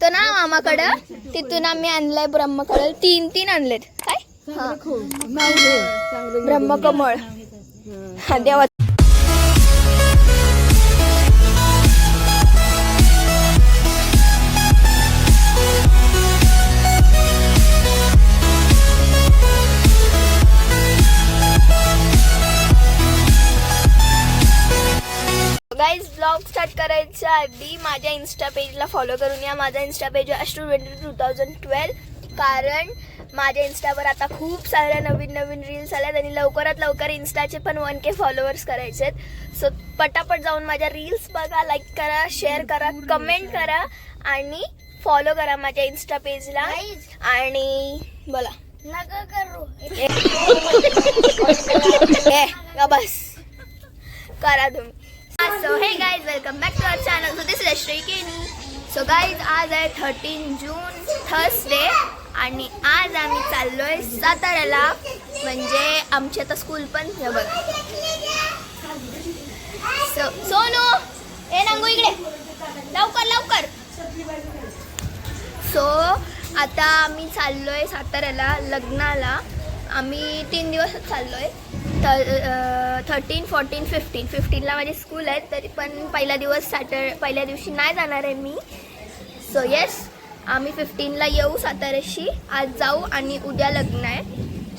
गेलतो ना मामाकडं? तिथून आम्ही आणलंय ब्रह्मकमळ. तीन तीन आणलेत. काय? हा. ब्रह्मकमळ. हा देवा. गाईज ब्लॉग स्टार्ट करायच्या आधी माझ्या इन्स्टा पेजला फॉलो करून या माझा इन्स्टा पेज आहे अश्रू ट्वेंटी टू थाउजंड ट्वेल्व कारण माझ्या इन्स्टावर आता खूप साऱ्या नवीन नवीन रील्स आल्यात आणि लवकरात लवकर इन्स्टाचे पण वन के फॉलोअर्स करायचे आहेत सो पटापट जाऊन माझ्या रील्स बघा लाईक करा शेअर करा कमेंट करा आणि फॉलो करा माझ्या इन्स्टा पेजला आणि बोला नका करू बस करा तुम्ही so hey guys welcome back to our channel so this is Shri केनी सो गाईज आज आहे थर्टीन जून थर्सडे आणि आज आम्ही चाललोय साताऱ्याला. म्हणजे आमची आता स्कूल पण हे बघा. सो सोनू ए नांगू इकडे. लवकर लवकर. सो आता आम्ही चाललोय साताऱ्याला लग्नाला. आम्ही तीन दिवसच थ थर्टीन फोर्टीन फिफ्टीन फिफ्टीनला माझी स्कूल आहे तरी पण पहिला दिवस सॅटर पहिल्या दिवशी नाही जाणार आहे मी. सो येस आम्ही फिफ्टीनला येऊ साताऱ्याशी. आज जाऊ आणि उद्या लग्न आहे.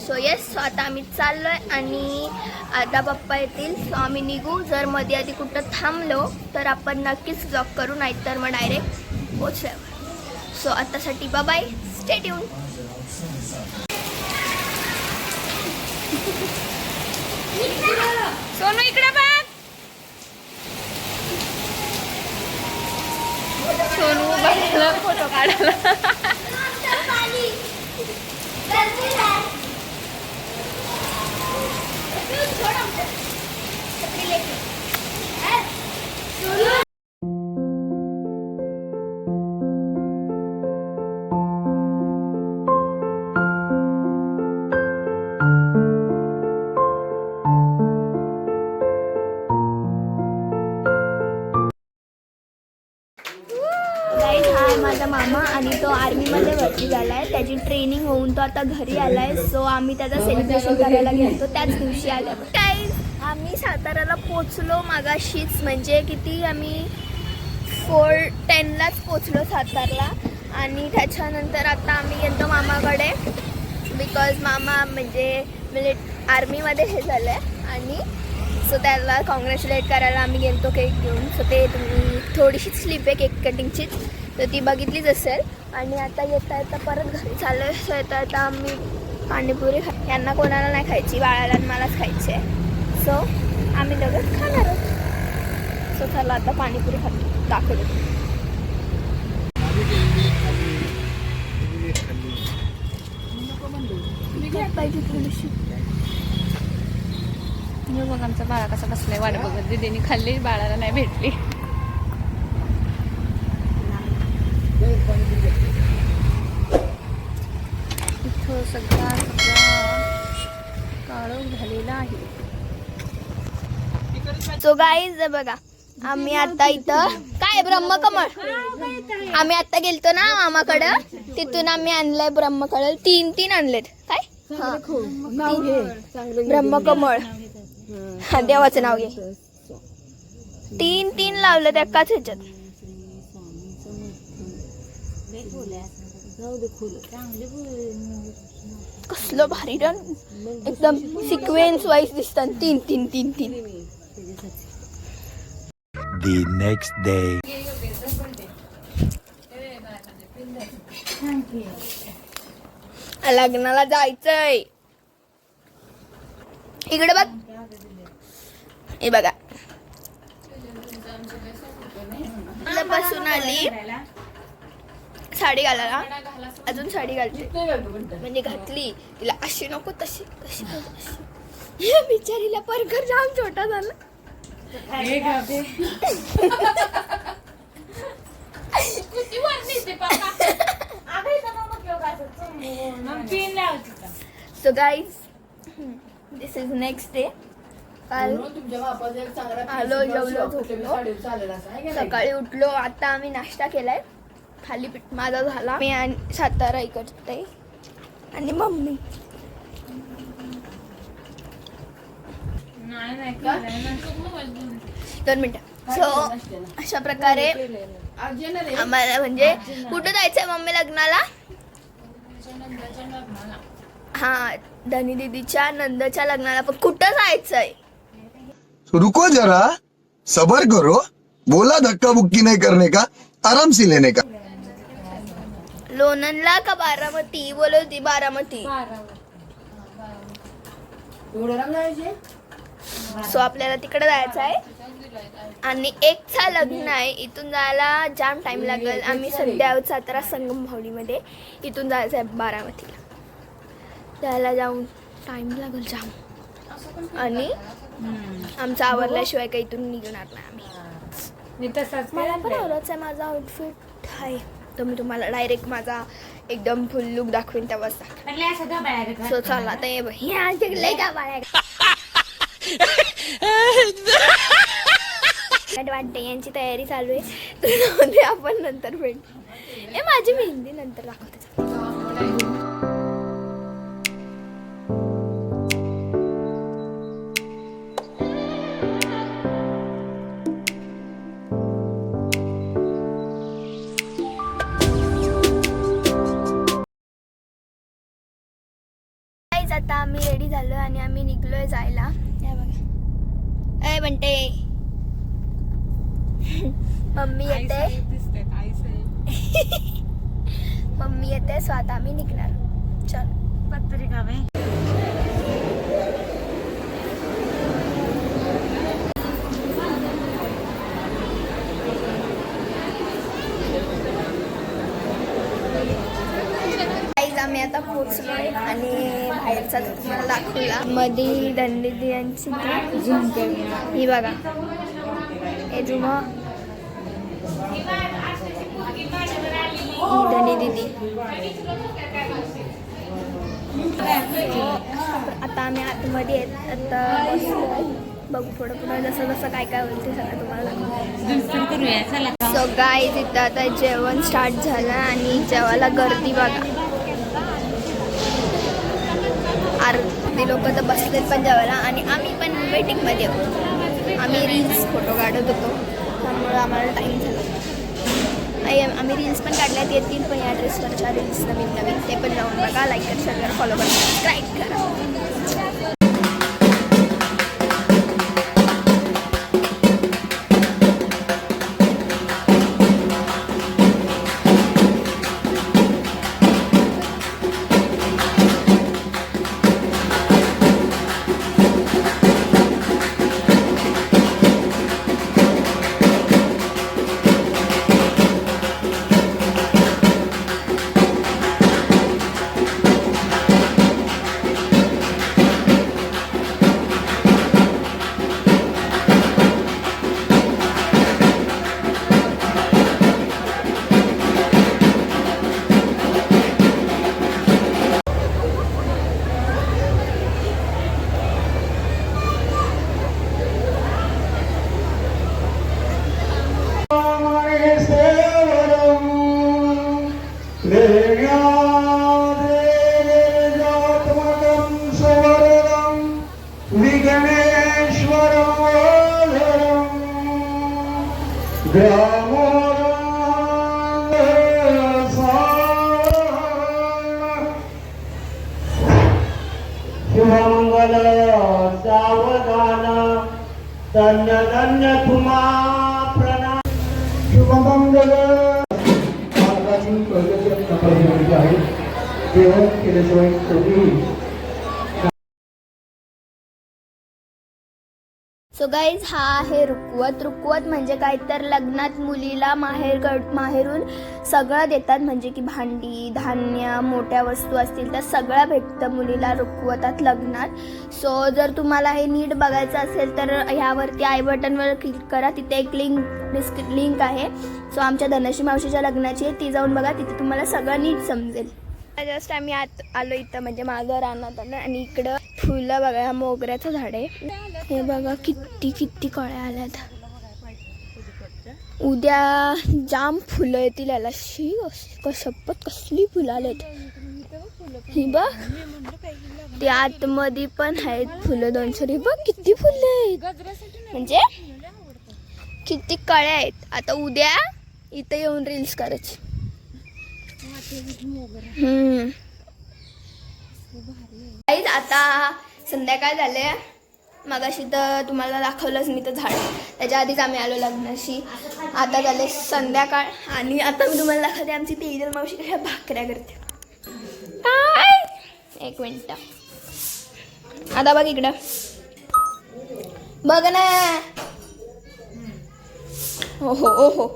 सो येस सो आता आम्ही चाललो आहे आणि आता पप्पा येतील. सो आम्ही निघू. जर मध्ये आधी कुठं थांबलो तर आपण नक्कीच जॉब करू नाहीतर मग डायरेक्ट पोचल्यावर सो आतासाठी बाय स्टेट येऊन सोनू इकडे बघ. सोनू बघायला फोटो काढायला. माझा मामा आणि तो आर्मीमध्ये भरती झाला आहे त्याची ट्रेनिंग होऊन तो आता घरी आला आहे सो आम्ही त्याचं सेलिब्रेशन करायला गेलो त्याच दिवशी आला गाईज आम्ही साताऱ्याला पोचलो मागाशीच. म्हणजे किती आम्ही फोर टेनलाच पोचलो सातारला. आणि त्याच्यानंतर आता आम्ही गेलो मामाकडे. बिकॉज मामा म्हणजे मिलिट आर्मीमध्ये हे झालं आहे आणि सो त्याला कॉंग्रॅच्युलेट करायला आम्ही गेलो केक घेऊन. सो ते तुम्ही थोडीशीच स्लिप आहे केक कटिंगचीच तर ती बघितलीच असेल. आणि आता येता येता परत घरी चाललो आहे येता येता आम्ही पाणीपुरी खा यांना कोणाला नाही खायची बाळाला आणि मलाच खायची आहे सो आम्ही लगेच खाणार आहोत. सो चला आता पाणीपुरी खातो दाखवतो. पाहिजे बघ मग आमचा बाळा कसा बसलाय. वाट बघत. दिदीने खाल्ली बाळाला नाही भेटली इथं सगळा सगळा काळोख झालेला आहे. सो गाईज बघा आम्ही आता इथं काय ब्रह्मकमळ? आम्ही आता गेलतो ना मामाकडं. तिथून आम्ही आणलंय ब्रह्मकमळ. तीन तीन आणलेत. काय? ब्रह्मकमळ. हा देवाचं नाव घे. तीन तीन लावलं त्या एकाच ह्याच्यात. कसलं भारी रन. एकदम सिक्वेन्स वाईज दिसतात तीन तीन तीन तीन. The next day. लग्नाला जायचंय. इकडे बघ. हे बघा. बसून आली. साडी घालायला. अजून साडी घालते. म्हणजे घातली. तिला अशी नको तशी तशी या बिचारीला परकर जाम छोटा झाला. So guys this is next day काल तुमच्या बापाचा एक चांगला आलो, जेवलो, झोपलो. सकाळी उठलो आता आम्ही नाश्ता केलाय. थालीपीठ माझा झाला. मी आणि सातारा इकडते आणि मम्मी. नाही नाही दोन मिनिटं. सो अशा प्रकारे? आम्हाला म्हणजे कुठं जायचंय मम्मी लग्नाला? हा धनी दीदीच्या नंदच्या लग्नाला. पण कुठं जायचंय? रुको जरा. सबर करो. बोला धक्का बुक्की नहीं करने का? आराम से लेने का? लोणंदला का बारामती? बोलत होती बारामती. सो आपल्याला तिकडे जायचं आहे. आणि एकचा लग्न आहे. इथून जायला जाम टाइम लागेल. आम्ही सध्या आहोत सातारा संगम भावडीमध्ये इथून जायचं आहे बारामतीला. जायला जाऊन टाइम लागेल जाम. आणि आमचं आवरल्याशिवाय काही इथून निघणार नाही आम्ही. मला पण आवडच आहे. माझा आउटफिट आहे. तर मी तुम्हाला डायरेक्ट माझा एकदम फुल लुक दाखवेन तेव्हाच सो चला आता हे वाटते यांची तयारी चालू आहे. तर आपण नंतर भेट. ए माझी मेहंदी नंतर दाखवते. आम्ही रेडी झालो आणि आम्ही निघलोय जायला. या बघा. ए बनते मम्मी येते. मम्मी येते सो आता आम्ही निघणार. चल. Guys, आम्ही आता पोचलोय आणि बाहेरचा तुम्हाला दाखवला. मध्ये दंडी यांची ही बघा. हे ही धनी दिदी. आता आम्ही आतमध्ये आहेत आता. बघू पुढं पुढं जसं जसं काय काय होईल ते सगळं तुम्हाला सो गाईज इथं आता जेवण स्टार्ट झालं आणि जेवायला गर्दी बघा. अर्धी लोक तर बसलेत पण जेवायला आणि आम्ही पण वेटिंगमध्ये होतो आम्ही रील्स फोटो काढत होतो. त्यामुळं आम्हाला टाईम झाला. आम्ही रील्स पण काढल्यात येतील पण या ड्रेसवरच्या रील्स नवीन नवीन ते पण जाऊन बघा. लाईक करा शेअर फॉलो करा सबस्क्राईब करा. धन्य धन्य तुम्हा प्रणाम शुभमंगल मार्गातून प्रगती आहे. जेवण केल्याशिवाय कधीही गाईज हा आहे रुकवत. रुकवत म्हणजे काय? तर लग्नात मुलीला माहेर माहेरून सगळं देतात. म्हणजे की भांडी धान्य मोठ्या वस्तू असतील तर सगळं भेटतं मुलीला रुकवतात लग्नात. सो जर तुम्हाला हे नीट बघायचं असेल तर ह्यावरती आय बटनवर क्लिक करा. तिथे एक लिंक डिस्क लिंक आहे. सो आमच्या धनश्री मावशीच्या लग्नाची आहे. ती जाऊन बघा. तिथे तुम्हाला सगळं नीट समजेल. जस्ट आम्ही आत आलो इथं म्हणजे मागं रानात आलं आणि इकडं फुलं बघा हा मोगऱ्याचं झाड आहे. हे बघा किती किती कळ्या आल्यात उद्या जाम फुलं येतील याला. शी कशपत कसली फुलं आलेत ही बघ ते आतमध्ये पण आहेत फुलं दोनशे ही बघ किती फुलं आहेत. म्हणजे किती कळ्या आहेत. आता उद्या इथं येऊन रील्स करायची. हम्म. Guys, आता संध्याकाळ झाले. मगाशी तर तुम्हाला दाखवलंच मी तर झाड. त्याच्या आधीच आम्ही आलो लग्नाशी. आता झाले संध्याकाळ आणि आता मी तुम्हाला दाखवते आमची तेजल मावशी कशा भाकऱ्या करते. काय? एक मिनिट. आता बघ इकडं. बघ ना. हो हो ओ हो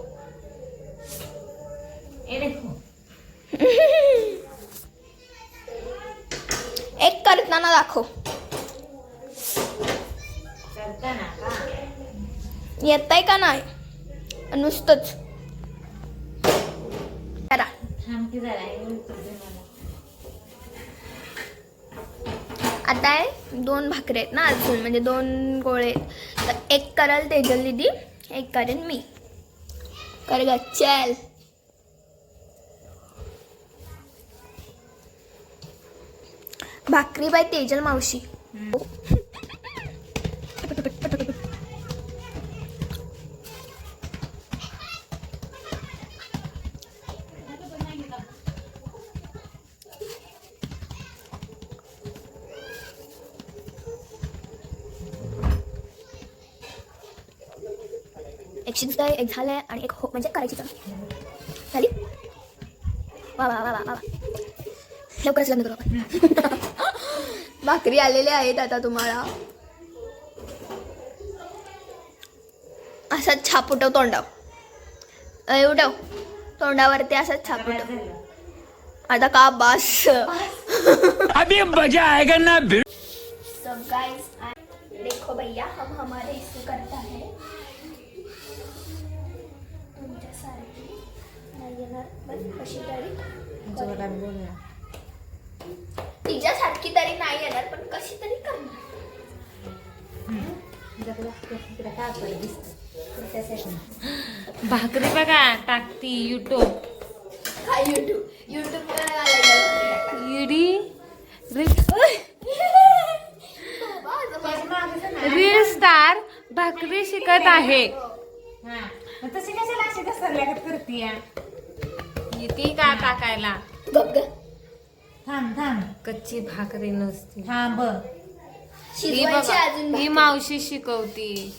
एक करताना दाखव. येत आहे का नाही? नुसतंच. करा. आता आहे दोन भाकरी आहेत ना अजून म्हणजे दोन गोळे आहेत. तर एक कराल तेजल दिदी एक करेन मी. कर ग चल. भाकरी बाय तेजल मावशी. एक शिजतंय एक झालंय आणि एक हो म्हणजे करायची तर झाली? वा वा वा वा वा. लवकरच लग्न करू आपण. भाकरी आलेल्या आहेत आता तुम्हाला. असाच छाप उठव तोंडाव उठव. तोंडावरती असाच छाप उठव. आता का बास? अभी मजा आएगा ना सब गाइस देखो भैया हम हमारे हिस्से करता है। तुमच्यासारखी नाही येणार पण कशी तरी तिच्यासारखी तरी नाही येणार पण कशी तरी करणार. भाकरी बघा टाकती युट्यूब इडी रील. स्टार भाकरी शिकत आहे. तशी कशाला अशी करतीया? ती का टाकायला? थांब थांब. कच्ची भाकरी नसती. थांब. ही शिजवायची बघा अजून ही. मावशी शिकवती.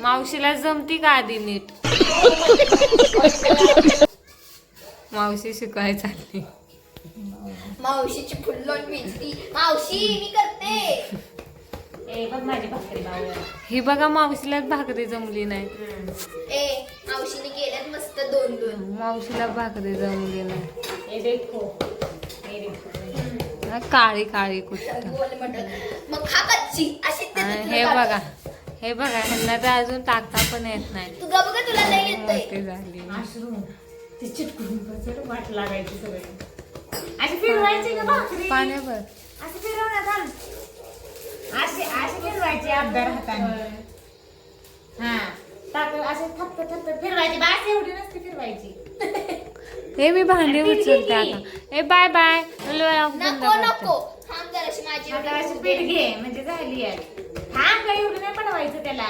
मावशीला जमती का आधी नीट? मावशी शिकवाय चालली. मावशीची फुल्लोन भिजली मावशी मी करते. ए बघ माझी भाकरी बावळ ही बघा मावशीलाच भाकरी जमली नाही. ए मावशीने केल्यात मस्त दोन दोन मावशीला भाकरी जमली नाही. देखो काळी काळी कुठं? मग खा कच्ची. अशी हे. बघा हे बघा ह्यांना तर अजून टाकता पण येत नाही. तू गा बघा तुला नाही. झाली. ते चिटकून वाट लागायची सगळे. अशी फिरवायची का भाकरी? पाण्यावर अशी फिरवण्यात आण अशी अशी फिरवायची अब्दार हाताने. हा टाक असे थप्प थप्प फिरवायची. बास एवढी नसते फिरवायची. हे मी भांडी उचलते आता. Hey bye bye. नको नको. थांब जराशी माझी आता अशी पीठ. घे म्हणजे झाली आहे. थांब का एवढं नाही बनवायचं त्याला.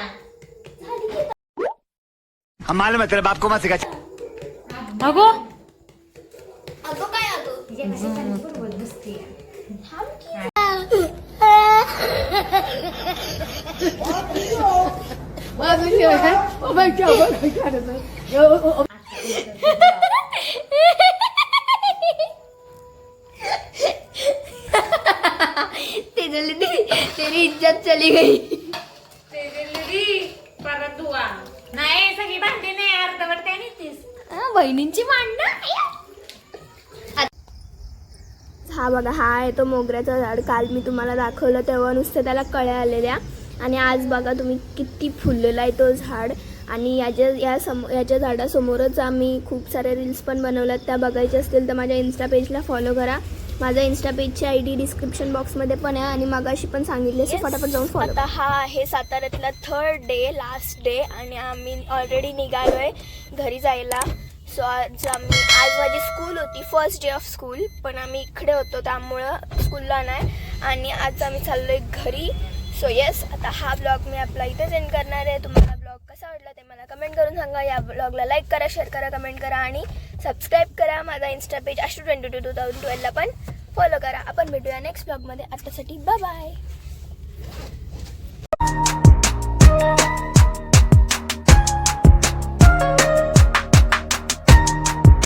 हम मालूम है तेरे बाप को मत सिखा अगो. अगं काय अगं? तिच्या बरोबर थांब की. तेजल दीदी, तेरी इज्जत चली गई. परत दुआ नाही सगळी भांडी नाही अर्धवट काय नेतीस. हा, बहिणींची मांडणं हा बघा हा आहे तो मोगऱ्याचं झाड. काल मी तुम्हाला दाखवलं तेव्हा नुसतं त्याला कळ्या आलेल्या. आणि आज बघा तुम्ही किती फुललेला आहे तो झाड. आणि याच्या या सम याच्या झाडासमोरच आम्ही खूप साऱ्या रील्स पण बनवल्यात. त्या बघायच्या असतील तर माझ्या इन्स्टा पेजला फॉलो करा. माझा इन्स्टा पेजची आय डी डिस्क्रिप्शन बॉक्समध्ये पण आहे आणि मागाशी पण सांगितले सो फटाफट जाऊन फॉलो आता हा आहे साताऱ्यातला थर्ड डे लास्ट डे आणि आम्ही ऑलरेडी निघालो आहे घरी जायला. सो आज आम्ही आज माझी स्कूल होती फर्स्ट डे ऑफ स्कूल पण आम्ही इकडे होतो त्यामुळं स्कूलला नाही. आणि आज आम्ही चाललो आहे घरी. सो येस आता हा ब्लॉग मी आपला इथेच एंड करणार आहे. तुम्हाला कसा वाटला ते मला कमेंट करून सांगा. या ब्लॉगला लाईक करा शेअर करा कमेंट करा आणि सबस्क्राईब करा. माझा insta page Ashu twenty two two thousand ट्वेल्वला पण फॉलो करा. आपण भेटूया नेक्स्ट ब्लॉगमध्ये आत्तासाठी बाय